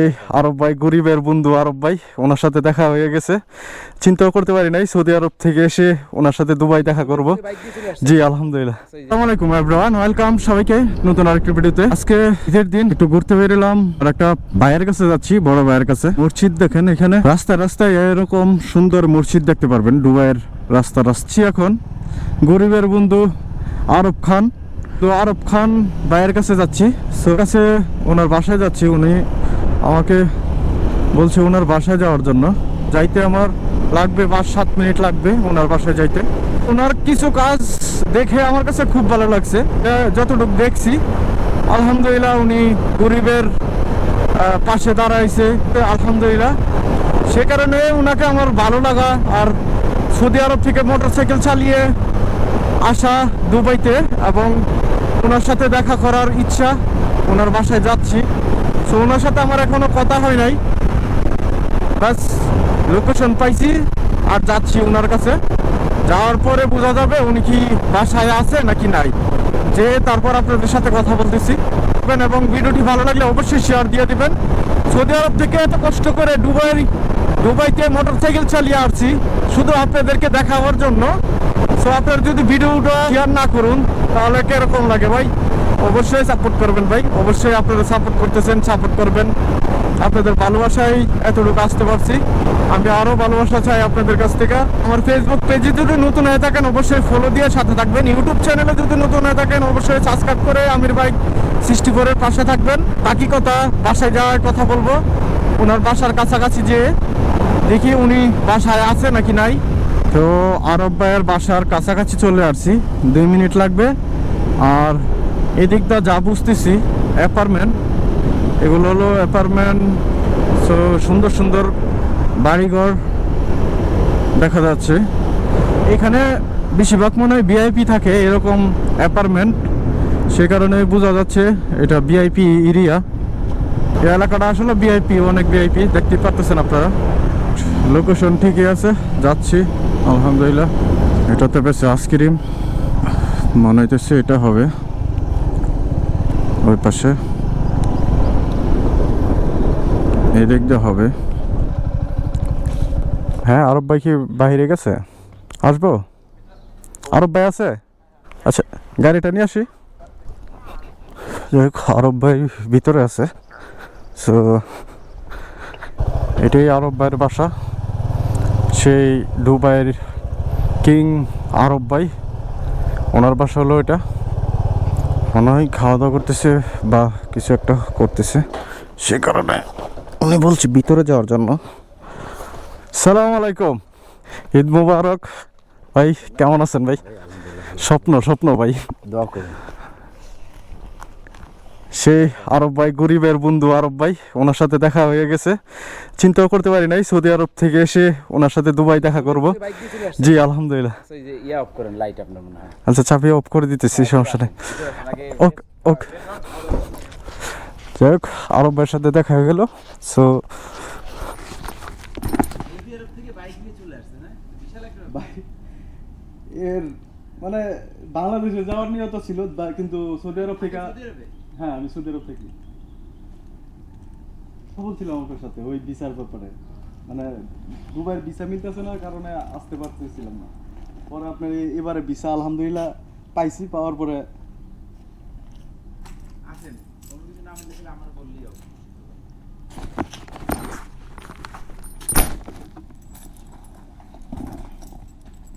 এই আরব ভাই, গরিবের বন্ধু আরব ভাই, ওনার সাথে দেখা হয়ে গেছে। চিন্তাও করতে পারি নাই, সৌদি আরব থেকে এসে ওনার সাথে দুবাই দেখা করব। জি, আলহামদুলিল্লাহ। আসসালামু আলাইকুম এভরিওয়ান ওয়েলকাম সবাইকে নতুন আরেকটি ভিডিওতে। আজকে ঈদের দিন, একটু ঘুরতে বেরোলাম, আর একটা ভাইয়ের কাছে যাচ্ছি, বড় ভাইয়ের কাছে। মসজিদ দেখেন এখানে, রাস্তায় রাস্তায় এরকম সুন্দর মসজিদ দেখতে পারবেন, দুবাইয়ের রাস্তা রাস্তা এখন গরিবের বন্ধু আরব খান। তো আরব খান ভাইয়ের কাছে যাচ্ছি। কাছে ওনার বাসায় যাচ্ছি, উনি আমাকে বলছে ওনার বাসায় যাওয়ার জন্য। যাইতে আমার লাগবে পাঁচ, সাত মিনিট লাগবে ওনার বাসায় যাইতে। ওনার কিছু কাজ দেখে আমার কাছে খুব ভালো লাগছে। যতটুকু দেখছি, আলহামদুলিল্লাহ উনি গরিবের পাশে দাঁড়াইছে। আলহামদুলিল্লাহ। সে কারণে ওনাকে আমার ভালো লাগা আর সৌদি আরব থেকে মোটরসাইকেল চালিয়ে আসা দুবাইতে এবং ওনার সাথে দেখা করার ইচ্ছা ওনার বাসায় যাচ্ছি। তো ওনার সাথে আমার এখনও কথা হয় নাই। বাস লোকেশন পাইছি আর যাচ্ছি ওনার কাছে। যাওয়ার পরে বোঝা যাবে উনি কি বাসায় আছে নাকি নাই। যে তারপর আপনাদের সাথে কথা বলতেছি। এবং ভিডিওটি ভালো লাগলে অবশ্যই শেয়ার দিয়ে দিবেন। সৌদি আরব থেকে এত কষ্ট করে দুবাই দুবাইতে মোটরসাইকেল চালিয়ে আসছি, শুধু আপনাদেরকে দেখাবার জন্য। সো আপনারা যদি ভিডিওটা শেয়ার না করুন, তাহলে কীরকম লাগে ভাই? অবশ্যই সাপোর্ট করবেন ভাই। অবশ্যই আপনারা সাপোর্ট করতেছেন সাপোর্ট করবেন। আপনাদের ভালোবাসায় এতটুকু আসতে পারছি। আমি আরও ভালোবাসা চাই আপনাদের কাছ থেকে। আমার ফেসবুক পেজে যদি নতুন হয়ে থাকেন, অবশ্যই ফলো দিয়ে সাথে থাকবেন। ইউটিউব চ্যানেলে যদি নতুন হয়ে থাকেন, অবশ্যই সাবস্ক্রাইব করে আমির ভাই সৃষ্টি করে পাশে থাকবেন। বাকি কথা, বাসায় যাওয়ার কথা বলব। ওনার বাসার কাছাকাছি যে দেখি উনি বাসায় আছে নাকি নাই। তো আরব ভাইয়ের বাসার কাছাকাছি চলে আসছি। দুই মিনিট লাগবে। আর এদিকটা যা বুঝতেছি অ্যাপার্টমেন্ট এগুলো হলো অ্যাপার্টমেন্ট সো সুন্দর সুন্দর বাড়িঘর দেখা যাচ্ছে। এখানে বেশিরভাগ মনে হয় ভিআইপি থাকে, এরকম অ্যাপার্টমেন্ট সে কারণে বোঝা যাচ্ছে এটা ভিআইপি এরিয়া এই এলাকাটা আসলে ভিআইপি অনেক ভিআইপি দেখতে পারতেছেন আপনারা। লোকেশন ঠিকই আছে, যাচ্ছি, আলহামদুলিল্লাহ। এটাতে পেয়েছে আইসক্রিম মনে হইতেছে এটা হবে। ওই পাশে। এই দিয়ে হবে। হ্যাঁ আরব ভাই কি বাইরে গেছে? আসব? আরব ভাই আছে? আচ্ছা গাড়িটা নিয়ে আসি। যাই হোক আরব ভাই ভিতরে আছে। সো এটাই আরব ভাইয়ের বাসা। সেই দুবাইয়ের কিং আরব ভাই। ওনার বাসা হলো এটা। মনে হয় খাওয়া দাওয়া করতেছে বা কিছু একটা করতেছে। সে কারণে উনি বলছি ভিতরে যাওয়ার জন্য। সালাম আলাইকুম। ঈদ মুবারক। ভাই, কেমন আছেন ভাই? স্বপ্ন স্বপ্ন ভাই। দোয়া করুন। সেই আরব ভাই গরিবের বন্ধু আরব ভাই ওনার সাথে দেখা হয়ে গেছে। চিন্তাও করতে পারি নাই সৌদি আরব থেকে এসে ওনার সাথে দুবাই দেখা করব। জি আলহামদুলিল্লাহ। এই যে অফ করেন লাইট আপনার হয়। আচ্ছা চাপিয়ে অফ করে দিতেছি সমস্যা নেই। ওকে ওকে। যাই হোক আরব ভাইয়ের সাথে দেখা হয়ে গেল। সো এর মানে বাংলাদেশে যাওয়ার নিয়ত ছিল কিন্তু সৌদি আরব থেকে হ্যাঁ আমি সৌদি আরব থাকি। বলছিলাম আপনার সাথে, ওই বিচার ব্যাপারে। মানে দুবার ভিসা মিলতেছে না, কারণে আসতে পারতেছিলাম না। পরে আপনার এবারে ভিসা আলহামদুলিল্লাহ, পাইছি, পাওয়ার পরে। আসেন, কোনো কিছু না আমার বললেই হবে।